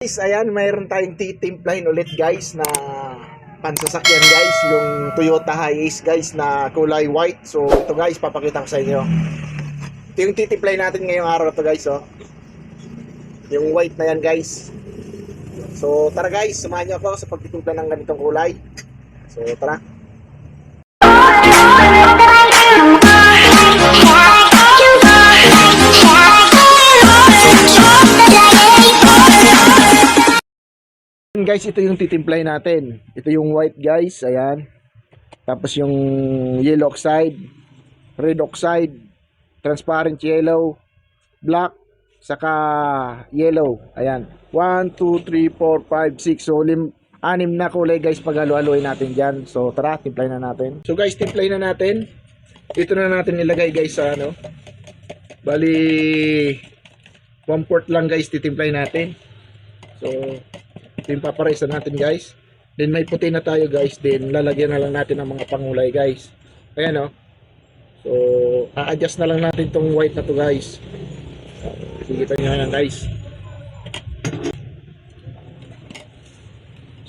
Guys, ayan, mayroon tayong titimplahin ulit guys na pansasakyan guys, yung Toyota Hiace guys na kulay white. So ito guys, papakita ko sa inyo. Ito yung titimplahin natin ngayong araw to guys, oh. Yung white na yan guys. So tara guys, samahan niyo ako sa pagtitimpla ng ganitong kulay. So tara. Guys, ito yung titimplahin natin. Ito yung white guys, ayan. Tapos yung yellow oxide, red oxide, transparent yellow, black, saka yellow. Ayan. 1, 2, 3, 4, 5, 6. So, lim, anim na kulay guys pag halo-haloy natin dyan. So, tara, timplahin na natin. So, guys, timplahin na natin. Ito na natin nilagay guys sa ano. Bali, 1 fourth lang guys titimplahin natin. So, ito yung paparesa natin guys. Then may puti na tayo guys. Then lalagyan na lang natin ng mga pangulay guys. Ayan o. So, a-adjust na lang natin tong white na to guys. Kita nyo yan guys.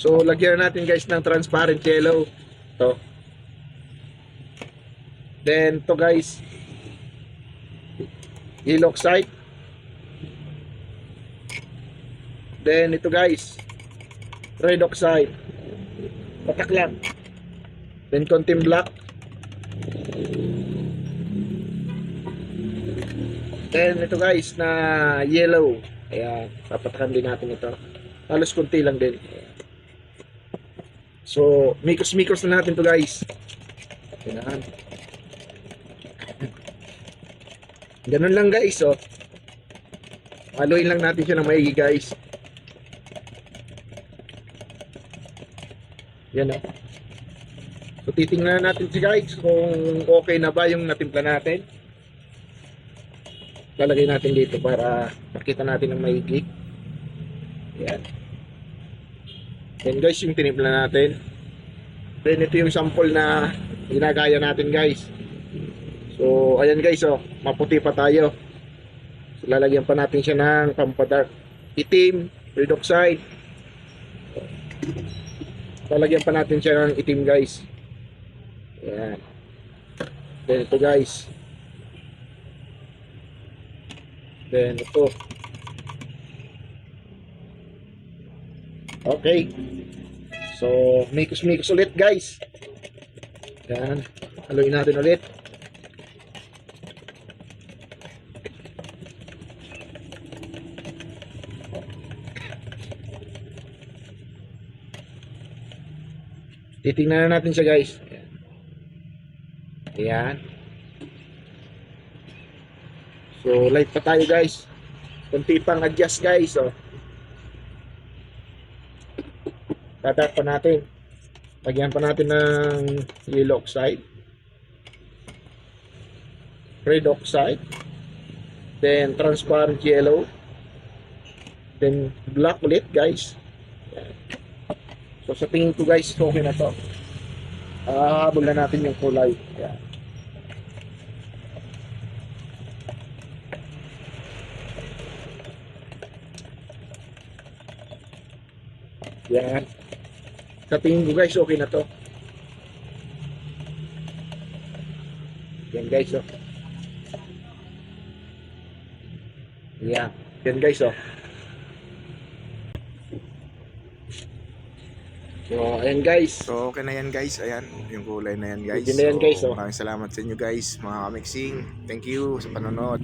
So, lagyan na natin guys ng transparent yellow. To. Then, to guys. Yellow oxide. Then, ito guys. Red oxide. Patak lang. Then, konting black. Then, ito guys, na yellow. Ayan, papatakan din natin ito. Halos konti lang din. So, mikos-mikos na natin to guys. Ayan. Ganun lang guys, oh. Haluin lang natin siya ng maigi guys. Yan oh. So, titingnan natin siya guys kung okay na ba yung natimpla natin. Lalagay natin dito para makita natin ng maigi. Yan. Yan guys yung tinimpla natin. Then ito yung sample na ginagaya natin guys. So ayan guys oh, maputi pa tayo. So, lalagyan pa natin siya ng pampadark itim, red oxide. Lalagyan pa natin siya ng itim guys. Ayan. Then ito guys. Then ito. Okay. So, mikos-mikos ulit guys. Yan. Haluin natin ulit. Titingnan na natin siya guys. Ayan. Ayan. So, light pa tayo guys. Kunti pang adjust guys. Oh. Tatat pa natin. Lagyan pa natin ng yellow oxide. Red oxide. Then transparent yellow. Then black ulit guys. Yan. So sa tingin ko guys, okay na to. Hahabol na natin yung kulay. Yan. Yan. Sa tingin ko guys, okay na to. Yan guys, oh. Yan. Yan guys, oh. So, ayan guys. So, okay na yan guys. Ayan, yung kulay na yan guys. Pwede na yan guys. So, oh. Maraming salamat sa inyo guys, mga kamixing. Thank you sa panonood.